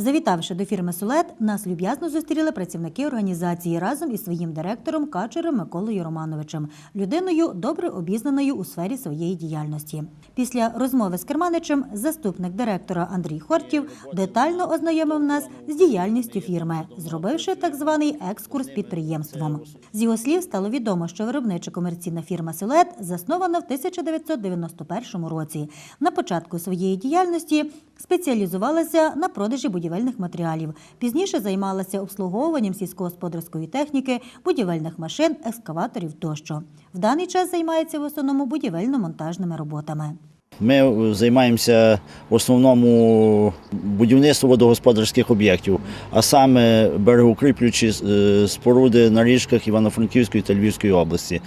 Завітавши до фірми Сулет, нас люб'язно зустріли працівники організації разом із своїм директором Качером Миколою Романовичем, людиною добре обізнаною у сфері своєї діяльності. Після розмови з керманичем заступник директора Андрій Хортів детально ознайомив нас з діяльністю фірми, зробивши так званий екскурс підприємством. З його слів стало відомо, що виробнича комерційна фірма Силет заснована в 1991 році. На початку своєї діяльності спеціалізувалася на продажі будівельних матеріалів. Пізніше займалася обслуговуванням сільськогосподарської техніки, будівельних машин, екскаваторів тощо. В даний час займається в основному будівельно-монтажними роботами. Ми е, займаємося в основному будівництвом водогосподарських об'єктів, а саме берегоукріплюючі е, споруди на річках Івано-Франківської та Львівської області.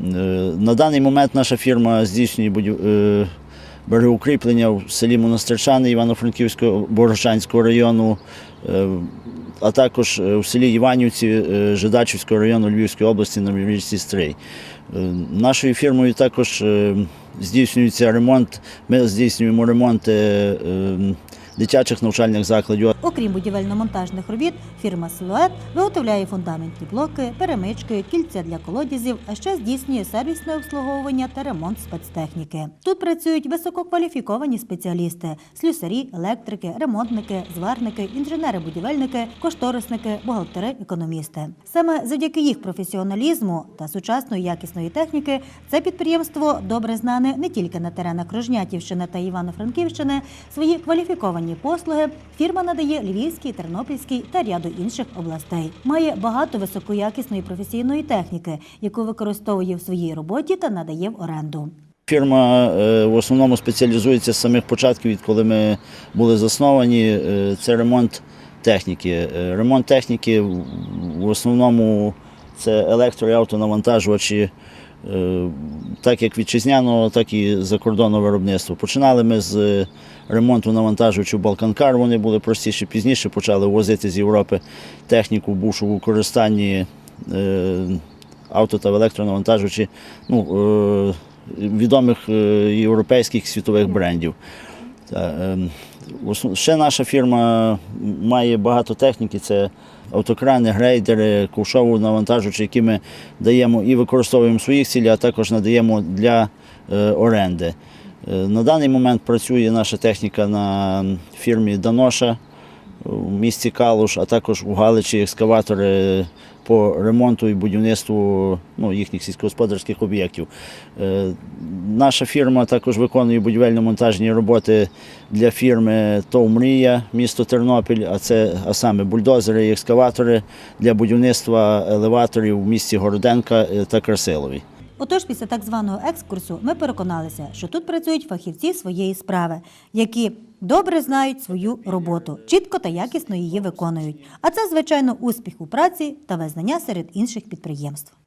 Е, На даний момент наша фірма здійснює берегоукріплення в селі Монастирчани Івано-Франківського Борочанського району, е, а також е, в селі Іванівці е, Жидачівського району Львівської області на річці Стрий. Нашою фірмою також здійснюється ремонт. Ми здійснюємо ремонт дитячих навчальних закладів. Окрім будівельно-монтажних робіт, фірма Силует виготовляє фундаментні блоки, перемички, кільця для колодязів, а ще здійснює сервісне обслуговування та ремонт спецтехніки. Тут працюють висококваліфіковані спеціалісти: слюсарі, електрики, ремонтники, зварники, інженери-будівельники, кошторисники, бухгалтери, економісти. Саме завдяки їх професіоналізму та сучасної якісної техніки це підприємство добре знане не тільки на теренах Рожнятівщини та Івано-Франківщини. Свої кваліфіковані послуги фірма надає Львівській, Тернопільській та ряду інших областей. Має багато високоякісної професійної техніки, яку використовує в своїй роботі та надає в оренду. Фірма е, в основному спеціалізується з самих початків, відколи ми були засновані. е, Це ремонт техніки. Е, Ремонт техніки в- основному це електро- і автонавантажувачі, так як вітчизняного, так і закордонного виробництва. Починали ми з ремонту навантажувачів Балканкар, вони були простіші. Пізніше почали возити з Європи техніку, бувшу в використанні е, авто та електронавантажувачі. Ну, е, відомих е, європейських світових брендів. Ем, Ще наша фірма має багато техніки. Це автокрани, грейдери, ковшову навантажувачі, які ми даємо і використовуємо в своїх цілях, а також надаємо для оренди. Е, На даний момент працює наша техніка на фірмі Даноша в місті Калуш, а також у Галичі екскаватори по ремонту і будівництву ну, їхніх сільськогосподарських об'єктів. Е, Наша фірма також виконує будівельно-монтажні роботи для фірми ТОВ Мрія, місто Тернопіль, а це а саме бульдозери і екскаватори для будівництва елеваторів в місті Городенка е, та Красилові. Отож, після так званого екскурсу ми переконалися, що тут працюють фахівці своєї справи, які добре знають свою роботу, чітко та якісно її виконують. А це, звичайно, успіх у праці та визнання серед інших підприємств.